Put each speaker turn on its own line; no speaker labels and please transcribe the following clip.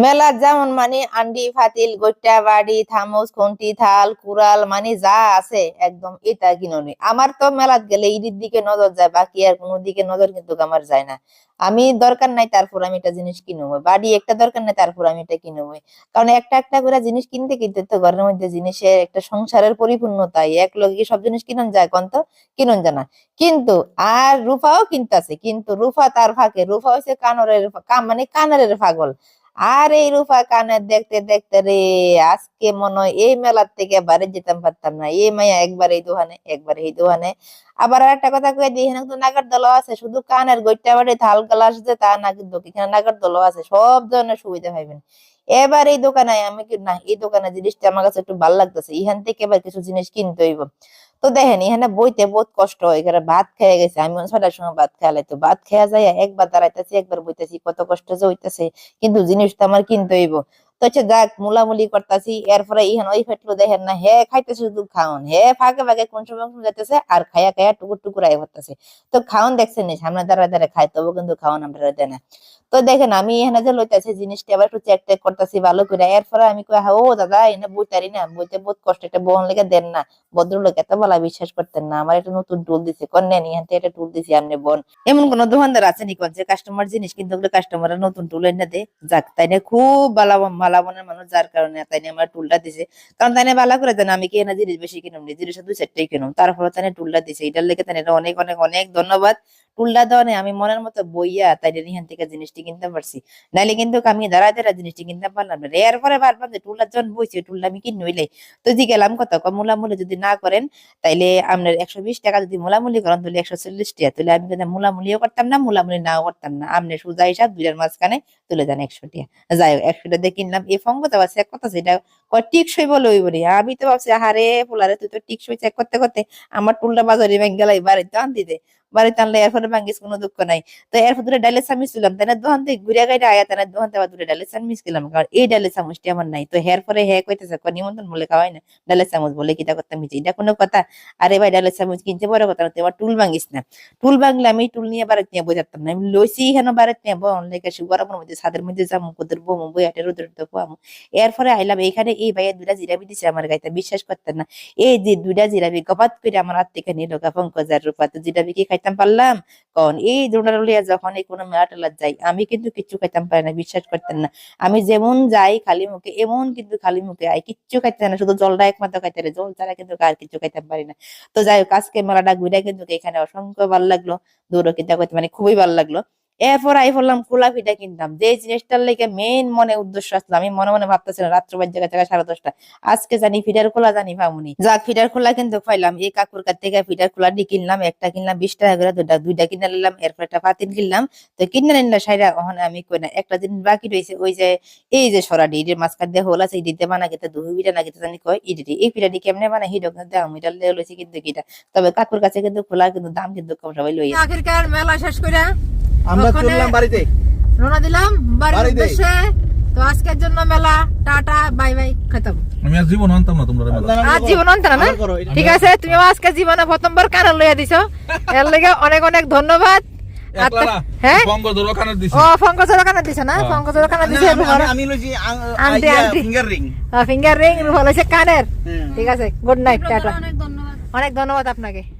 মেলা যেমন মানে আন্ডি, ফাতিল গোটা বাড়ি, থামস, খুন্তি, থাল, কুড়াল মানে যা আছে, একদম এটা কিনুনি আমার তো মেলাত গেলে ঈদের দিকে নজর যায়, বাকি আর কোনো দিকে নজর কিন্তু আমার যায় না। আমি দরকার নাই তারপর আমি একটা জিনিস কিনবো। বাড়ি একটা দরকার নাই তারপর আমি এটা কিনবো। কারণ একটা একটা করে জিনিস কিনতে কিনতে তো ঘরের মধ্যে জিনিসের একটা সংসারের পরিপূর্ণতা এক লগে সব জিনিস কিনন যায় কোন তো? কিনন যায় না। কিন্তু, আর রূপাও কিনতেছে। কিন্তু রূপা তার ফাঁকে। রূপা হচ্ছে কানরের কাম মানে কানারের পাগল আর এই রূপা কানের দেখতে দেখতে রে, আজকে মনে হয় এই মেলার থেকে বাড়ি যেতাম পারতাম না। এই মাইয়া একবার এই দোকানে একবার এই দোকানে আবার আর একটা কথা কয়ে দিই, এখানে কিন্তু নাগার দল আছে, শুধু কানের গৈটা বাড়ি থাল গ্লাস যে তা না কিন্তু এখানে নাগার দল আছে, সব ধরনের সুবিধা পাইবেন। এবার এই দোকানে আমি কি না, এই দোকানে জিনিসটা আমার কাছে একটু ভালো লাগতেছে, এখান থেকে এবার কিছু জিনিস কিনতে হইব। তো দেখেন, এখানে বইতে বহুত কষ্ট হয়। এখানে ভাত খেয়ে গেছে, আমি ছটার সময় ভাত খেয়ালাই তো ভাত খেয়া যায় একবার দাঁড়াইতেছি, একবার বইতেছি, কত কষ্ট যে হইতেছে। কিন্তু জিনিস তো আমার কিনতে হইব। তো হচ্ছে যাক মুলামুলি করতেছি, এরপরে ইহান ওই ফেটলো দেখেন না, হে খাইতেছে শুধু খাওন, হে ফাঁকে ফাঁকে কোন সময় কোন যাইতেছে, আর খায়া খায়া টুকুর টুকুর আয় করতেছে। তো খাওন দেখছেন নি, সামনে দাঁড়া দাঁড়া খাই তবু কিন্তু খাওয়ান আমরা দেয় না। তো দেখেন আমি এখানে যে লইতেছি জিনিসটা, আবার একটু চেক টেক করতেছি ভালো করে, এরপরে আমি কই ও দাদা, এনে বইতারি না, বইতে বহুত কষ্ট এটা বহন লেগে দেন না, ভদ্রলোক এত বলা বিশ্বাস করতেন না, আমার একটা নতুন টুল দিছে কন্যা নিয়ে থেকে একটা টুল দিছি আপনি বোন। এমন কোন দোকানদার আছে নি কোন, যে কাস্টমার জিনিস কিন্তু কাস্টমার নতুন টুল এনে দে যাক, তাই না? খুব ভালো ভালো মনের মানুষ যার কারণে তাই আমার টুলটা দিছে। কারণ তাই ভালো করে জানে আমি কি এনে জিনিস বেশি কিনুম নি জিনিস দুই চারটাই কিনুম। তারপরে তাই টুলটা দিছে। এটার লেগে তাই অনেক অনেক অনেক ধন্যবাদ। টুলটা দেওয়ানে আমি মনের মতো বইয়া তাই এখান থেকে জিনিসটি কিনতে পারছি। নাইলে কিন্তু আমি দাঁড়া দাঁড়া জিনিসটি কিনতে পারলাম না। এরপরে ভাবলাম যে টুলটা যখন বইছে টুলটা আমি কিনে হইলে তো জি গেলাম কত? মূলামূলি যদি না করেন, তাইলে আপনার একশো বিশ টাকা যদি মূলামূলি করেন, তাহলে একশো চল্লিশ টাকা। তাহলে আমি কিন্তু মূলামূলিও করতাম না মূলামূলি নাও করতাম না। আপনি সোজা হিসাব দুইটার মাঝখানে তুলে যান একশো টাকা। যাই হোক একশো টাকা দিয়ে কিনলাম। এই ফঙ্গ তো চেক কথা সেটা কয় টিকসই বলে ওই বলি আমি তো ভাবছি, আহারে, পোলারে তুই তো টিকসই চেক করতে করতে আমার টুলটা বাজারে ব্যাংক গেলাই বাড়িতে আন দিতে বাড়িতে আনলে এরপরে ভাঙ্গিস, কোনো দুঃখ নাই। তো এরপর দূরে ডালে চামিচ ছিলাম তাই না দোকান থেকে ঘুরে গাইতে আয়া, তাই না থেকে দূরে ডালে চামিচ খেলাম কারণ এই ডালে চামচটি আমার নাই। তো হের পরে হে কইতেছে নিমন্ত্রণ বলে খাওয়াই না ডালে চামচ বলে কিটা করতাম এটা কোনো কথা। আরে ভাই ডালে চামচ কিনতে বড় কথা না, তোমার টুল ভাঙিস না। টুল ভাঙলে আমি টুল নিয়ে বাড়িতে নিয়ে বোঝাতাম না। আমি লইছি হেন বাড়িতে নিয়ে বন লেগে গরমের মধ্যে, ছাদের মধ্যে যাব কোদের বমু বই হাটে রোদের রোদে পাবো এরপরে আইলাম, এইখানে এই ভাইয়া দুটা জিরাবি দিছে আমার গাইতে, বিশ্বাস করতেন না। এই যে দুটা জিরাবি গপাত করে আমার হাত থেকে নিল গা পঙ্কজার জিরাবি কি খাইতাম পারলাম। কন, এই দোনারুলিয়া যখন এই কোনো মেলা টেলা যাই আমি কিন্তু কিচ্ছু খাইতাম পারি না, বিশ্বাস করতেন না। আমি যেমন যাই খালি মুখে, এমন কিন্তু খালি মুখে আই, কিচ্ছু খাইতে না, শুধু জলটা একমাত্র খাইতে পারে জল ছাড়া কিন্তু আর কিছু খাইতাম পারি না। তো যাই হোক, আজকে মেলাটা ঘুরে কিন্তু এখানে অসংখ্য ভালো লাগল দৌড়ো কিন্তু মানে খুবই ভালো লাগল। এরপর আই বললাম কোলা পিঠা কিনতাম। যে জিনিসটার লেগে মেইন মনে উদ্দেশ্য আসলো, আমি মনে মনে ভাবতেছিলাম রাত্র বাজ জায়গা সাড়ে দশটা। আজকে জানি ফিডার খোলা, জানি পামুনি যাক, ফিডার খোলা কিন্তু পাইলাম। এই কাকুর কাছ থেকে ফিডার খোলা দিয়ে কিনলাম, একটা কিনলাম বিশ টাকা করে, দুইটা দুইটা কিনে নিলাম, এরপর একটা পাতিন কিনলাম। তো কিনে নিলাম সাইডা ওখানে আমি কই না, একটা দিন বাকি রয়েছে, ওই যে এই যে সরাডি ইটের মাঝখান দিয়ে হোল আছে ইডিতে বানা গেতে দুই পিঠা না গেতে জানি কয় ইডিটি এই পিঠাটি কেমনে বানা হিডো দাম এটা লেগে লইছে কিন্তু কিটা। তবে কাকুর কাছে কিন্তু খোলা কিন্তু দাম কিন্তু কম, সবাই লই
আখিরকার মেলা শেষ করে
আমরা চললাম বাড়িতে।
রওনা দিলাম বাড়ির উদ্দেশ্যে। তো আজকের জন্য মেলা টাটা বাই বাই খতম।
আমি আর জীবন আনতাম না তোমরা
আজ জীবন অন্তর না। ঠিক আছে তুমি আজকে জীবনে প্রথমবার কানে লইয়া দিছো। এর লেগে অনেক অনেক ধন্যবাদ। আর তা- হ্যাঁ?
পঙ্গ ধরো কানে
ও দিছো না?
হ্যাঁ।
পঙ্কজের কানে দিছে
আমি- লইছি
aunty, aunty.
Finger ring
finger ring Rufa কানের।
হ্যাঁ।
ঠিক আছে গুড নাইট টাটা। অনেক ধন্যবাদ আপনাকে।